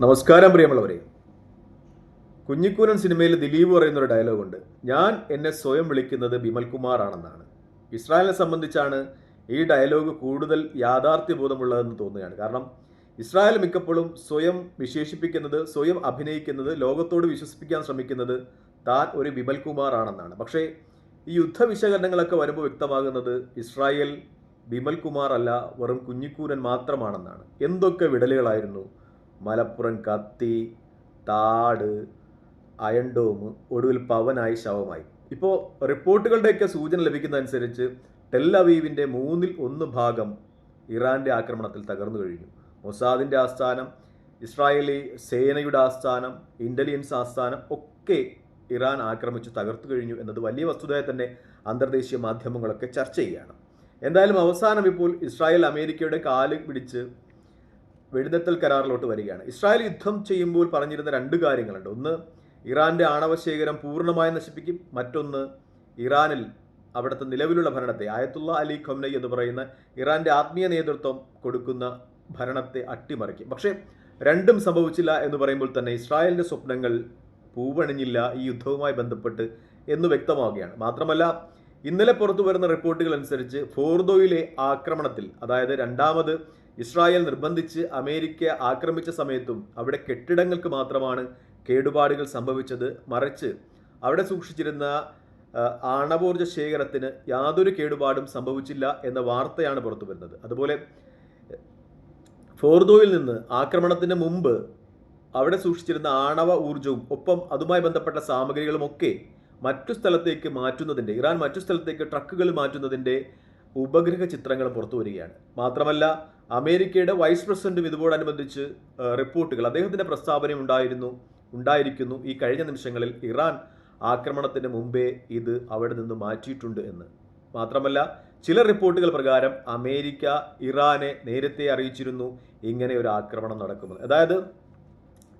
നമസ്കാരം പ്രിയമുള്ളവരെ. കുഞ്ഞിക്കൂനൻ സിനിമയിൽ ദിലീപ് പറയുന്ന ഒരു ഡയലോഗുണ്ട് ഞാൻ എന്നെ സ്വയം വിളിക്കുന്നത് ബിമൽകുമാർ ആണെന്നാണ്. ഇസ്രായേലിനെ സംബന്ധിച്ചാണ് ഈ ഡയലോഗ് കൂടുതൽ യാഥാർത്ഥ്യബോധമുള്ളതെന്ന് തോന്നുകയാണ്. കാരണം ഇസ്രായേൽ മിക്കപ്പോഴും സ്വയം വിശേഷിപ്പിക്കുന്നത് സ്വയം അഭിനയിക്കുന്നത് ലോകത്തോട് വിശ്വസിപ്പിക്കാൻ ശ്രമിക്കുന്നത് താൻ ഒരു ബിമൽകുമാർ ആണെന്നാണ്. പക്ഷേ ഈ യുദ്ധ വിശകലനങ്ങളൊക്കെ വരുമ്പോൾ വ്യക്തമാകുന്നത് ഇസ്രായേൽ ബിമൽ കുമാർ അല്ല വെറും കുഞ്ഞിക്കൂരൻ മാത്രമാണെന്നാണ്. എന്തൊക്കെ വിടലുകളായിരുന്നു മലപ്പുറം കത്തി താട് അയൺഡോമ് ഒടുവിൽ പവനായി ശവമായി. ഇപ്പോൾ റിപ്പോർട്ടുകളുടെയൊക്കെ സൂചന ലഭിക്കുന്നതനുസരിച്ച് ടെൽ അവീവിന്റെ മൂന്നിൽ ഒന്ന് ഭാഗം ഇറാന്റെ ആക്രമണത്തിൽ തകർന്നു കഴിഞ്ഞു. മൊസാദിന്റെ ആസ്ഥാനം ഇസ്രായേലി സേനയുടെ ആസ്ഥാനം ഇന്റലിജൻസ് ആസ്ഥാനം ഒക്കെ ഇറാൻ ആക്രമിച്ച് തകർത്തു കഴിഞ്ഞു എന്നത് വലിയ വസ്തുതയെ തന്നെ അന്തർദേശീയ മാധ്യമങ്ങളൊക്കെ ചർച്ച ചെയ്യുകയാണ്. എന്തായാലും അവസാനം ഇപ്പോൾ ഇസ്രായേൽ അമേരിക്കയുടെ കാൽ പിടിച്ച് വെടിനിർത്തൽ കരാറിലോട്ട് വരികയാണ്. ഇസ്രായേൽ യുദ്ധം ചെയ്യുമ്പോൾ പറഞ്ഞിരുന്ന രണ്ട് കാര്യങ്ങളുണ്ട്. ഒന്ന് ഇറാന്റെ ആണവശേഖരം പൂർണമായി നശിപ്പിക്കും. മറ്റൊന്ന് ഇറാനിൽ അവിടുത്തെ നിലവിലുള്ള ഭരണത്തെ ആയത്തുള്ള അലി ഖംനൈ എന്ന് പറയുന്ന ഇറാന്റെ ആത്മീയ നേതൃത്വം കൊടുക്കുന്ന ഭരണത്തെ അട്ടിമറിക്കും. പക്ഷേ രണ്ടും സംഭവിച്ചില്ല എന്ന് പറയുമ്പോൾ തന്നെ ഇസ്രായേലിന്റെ സ്വപ്നങ്ങൾ പൂവണിഞ്ഞില്ല ഈ യുദ്ധവുമായി ബന്ധപ്പെട്ട് എന്ന് വ്യക്തമാവുകയാണ്. മാത്രമല്ല ഇന്നലെ പുറത്തു വരുന്ന റിപ്പോർട്ടുകൾ അനുസരിച്ച് ഫോർദോയിലെ ആക്രമണത്തിൽ അതായത് രണ്ടാമത് ഇസ്രായേൽ നിർബന്ധിച്ച് അമേരിക്ക ആക്രമിച്ച സമയത്തും അവിടെ കെട്ടിടങ്ങൾക്ക് മാത്രമാണ് കേടുപാടുകൾ സംഭവിച്ചത് മറിച്ച് അവിടെ സൂക്ഷിച്ചിരുന്ന ആണവോർജ ശേഖരത്തിന് യാതൊരു കേടുപാടും സംഭവിച്ചില്ല എന്ന വാർത്തയാണ് പുറത്തു വരുന്നത്. അതുപോലെ ഫോർദോയിൽ നിന്ന് ആക്രമണത്തിന് മുമ്പ് അവിടെ സൂക്ഷിച്ചിരുന്ന ആണവ ഊർജവും ഒപ്പം അതുമായി ബന്ധപ്പെട്ട സാമഗ്രികളും ഒക്കെ മറ്റു സ്ഥലത്തേക്ക് മാറ്റുന്നതിന്റെ ഇറാൻ മറ്റു സ്ഥലത്തേക്ക് ട്രക്കുകൾ മാറ്റുന്നതിന്റെ ഉപഗ്രഹ ചിത്രങ്ങൾ പുറത്തു വരികയാണ്. മാത്രമല്ല അമേരിക്കയുടെ വൈസ് പ്രസിഡന്റും ഇതുപോടനുബന്ധിച്ച് ആ, റിപ്പോർട്ടുകൾ അദ്ദേഹത്തിന്റെ പ്രസ്താവന ഉണ്ടായിരുന്നു ഉണ്ടായിരിക്കുന്നു ഈ കഴിഞ്ഞ നിമിഷങ്ങളിൽ ഇറാൻ ആക്രമണത്തിന് മുമ്പേ ഇത് അവിടെ നിന്ന് മാറ്റിയിട്ടുണ്ട് എന്ന്. മാത്രമല്ല ചില റിപ്പോർട്ടുകൾ പ്രകാരം അമേരിക്ക ഇറാനെ നേരത്തെ അറിയിച്ചിരുന്നു ഇങ്ങനെ ഒരു ആക്രമണം നടക്കുമെന്ന്. അതായത്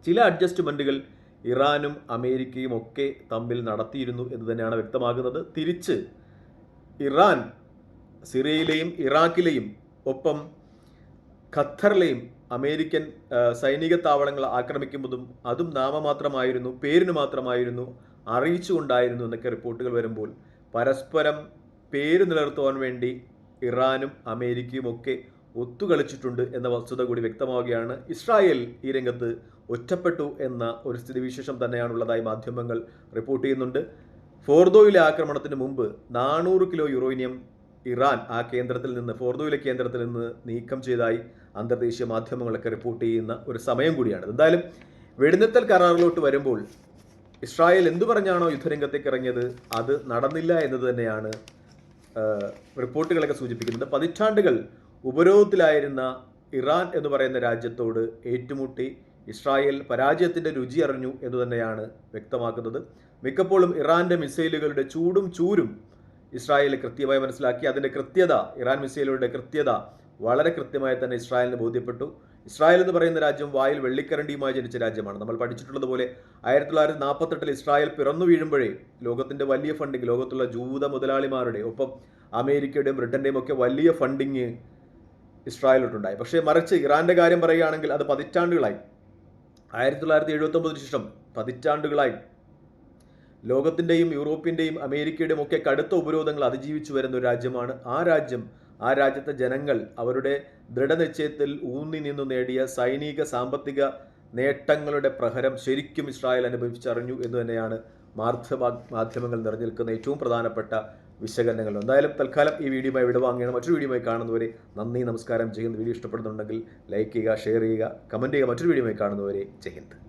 ചില അഡ്ജസ്റ്റ്മെന്റുകൾ ഇറാനും അമേരിക്കയും ഒക്കെ തമ്മിൽ നടത്തിയിരുന്നു എന്ന് തന്നെയാണ് വ്യക്തമാകുന്നത്. തിരിച്ച് ഇറാൻ സിറിയയിലെയും ഇറാഖിലെയും ഒപ്പം ഖത്തറിലെയും അമേരിക്കൻ സൈനിക താവളങ്ങൾ ആക്രമിക്കുമ്പോഴും അതും നാമമാത്രമായിരുന്നു പേരിന് മാത്രമായിരുന്നു അറിയിച്ചുകൊണ്ടായിരുന്നു എന്നൊക്കെ റിപ്പോർട്ടുകൾ വരുമ്പോൾ പരസ്പരം പേര് നിലനിർത്തുവാൻ വേണ്ടി ഇറാനും അമേരിക്കയും ഒക്കെ ഒത്തുകളിച്ചിട്ടുണ്ട് എന്ന വസ്തുത കൂടി വ്യക്തമാവുകയാണ്. ഇസ്രായേൽ ഈ രംഗത്ത് ഒറ്റപ്പെട്ടു എന്ന ഒരു സ്ഥിതിവിശേഷം തന്നെയാണുള്ളതായി മാധ്യമങ്ങൾ റിപ്പോർട്ട് ചെയ്യുന്നുണ്ട്. ഫോർദോയിലെ ആക്രമണത്തിന് മുമ്പ് നാനൂറ് കിലോ യുറേനിയം ഇറാൻ ആ കേന്ദ്രത്തിൽ നിന്ന് ഫോർദോയിലെ കേന്ദ്രത്തിൽ നിന്ന് നീക്കം ചെയ്തതായി അന്തർദേശീയ മാധ്യമങ്ങളൊക്കെ റിപ്പോർട്ട് ചെയ്യുന്ന ഒരു സമയം കൂടിയാണ് എന്തായാലും വെടിനിർത്തൽ കരാറിലോട്ട് വരുമ്പോൾ ഇസ്രായേൽ എന്തു പറഞ്ഞാണോ യുദ്ധരംഗത്തേക്ക് ഇറങ്ങിയത് അത് നടന്നില്ല എന്നത് തന്നെയാണ് റിപ്പോർട്ടുകളൊക്കെ സൂചിപ്പിക്കുന്നത്. പതിറ്റാണ്ടുകൾ ഉപരോധത്തിലായിരുന്ന ഇറാൻ എന്ന് പറയുന്ന രാജ്യത്തോട് ഏറ്റുമുട്ടി ഇസ്രായേൽ പരാജയത്തിന്റെ രുചി അറിഞ്ഞു എന്ന് തന്നെയാണ് വ്യക്തമാക്കുന്നത്. മിക്കപ്പോഴും ഇറാന്റെ മിസൈലുകളുടെ ചൂടും ചൂരും ഇസ്രായേൽ കൃത്യമായി മനസ്സിലാക്കി. അതിന്റെ കൃത്യത ഇറാൻ മിസൈലുകളുടെ കൃത്യത വളരെ കൃത്യമായി തന്നെ ഇസ്രായേലിന് ബോധ്യപ്പെട്ടു. ഇസ്രായേൽ എന്ന് പറയുന്ന രാജ്യം വായിൽ വെള്ളിക്കരണ്ടിയുമായി ജനിച്ച രാജ്യമാണ്. നമ്മൾ പഠിച്ചിട്ടുള്ളത് പോലെ ആയിരത്തി തൊള്ളായിരത്തി നാൽപ്പത്തെട്ടിൽ ഇസ്രായേൽ പിറന്നു വീഴുമ്പോഴേ ലോകത്തിന്റെ വലിയ ഫണ്ടിങ് ലോകത്തുള്ള ജൂത മുതലാളിമാരുടെ ഒപ്പം അമേരിക്കയുടെയും ബ്രിട്ടന്റെയും ഒക്കെ വലിയ ഫണ്ടിങ് ഇസ്രായേലിട്ടുണ്ടായി പക്ഷേ മറിച്ച് ഇറാന്റെ കാര്യം പറയുകയാണെങ്കിൽ അത് പതിറ്റാണ്ടുകളായി. ആയിരത്തി തൊള്ളായിരത്തി എഴുപത്തി ഒമ്പതിന് ശേഷം പതിറ്റാണ്ടുകളായി ലോകത്തിന്റെയും യൂറോപ്പിന്റെയും അമേരിക്കയുടെയും ഒക്കെ കടുത്ത ഉപരോധങ്ങൾ അതിജീവിച്ചു വരുന്ന ഒരു രാജ്യമാണ് ആ രാജ്യം. ആ രാജ്യത്തെ ജനങ്ങൾ അവരുടെ ദൃഢനിശ്ചയത്തിൽ ഊന്നി നിന്നു നേടിയ സൈനിക സാമ്പത്തിക നേട്ടങ്ങളുടെ പ്രഹരം ശരിക്കും ഇസ്രായേൽ അനുഭവിച്ചറിഞ്ഞു എന്ന് തന്നെയാണ് മാധ്യമ മാധ്യമങ്ങൾ നിറഞ്ഞു നിൽക്കുന്ന ഏറ്റവും പ്രധാനപ്പെട്ട വിശകലനങ്ങൾ എന്തായാലും തൽക്കാലം ഈ വീഡിയോയുമായി വിടവാങ്ങിയാണ് മറ്റൊരു വീഡിയോയുമായി കാണുന്നവരെ നന്ദി നമസ്കാരം. ചെയ്യുന്ന വീഡിയോ ഇഷ്ടപ്പെടുന്നുണ്ടെങ്കിൽ ലൈക്ക് ചെയ്യുക ഷെയർ ചെയ്യുക കമന്റ് ചെയ്യുക. മറ്റൊരു വീഡിയോയുമായി കാണുന്നവരെ ചെയ്യുന്നത്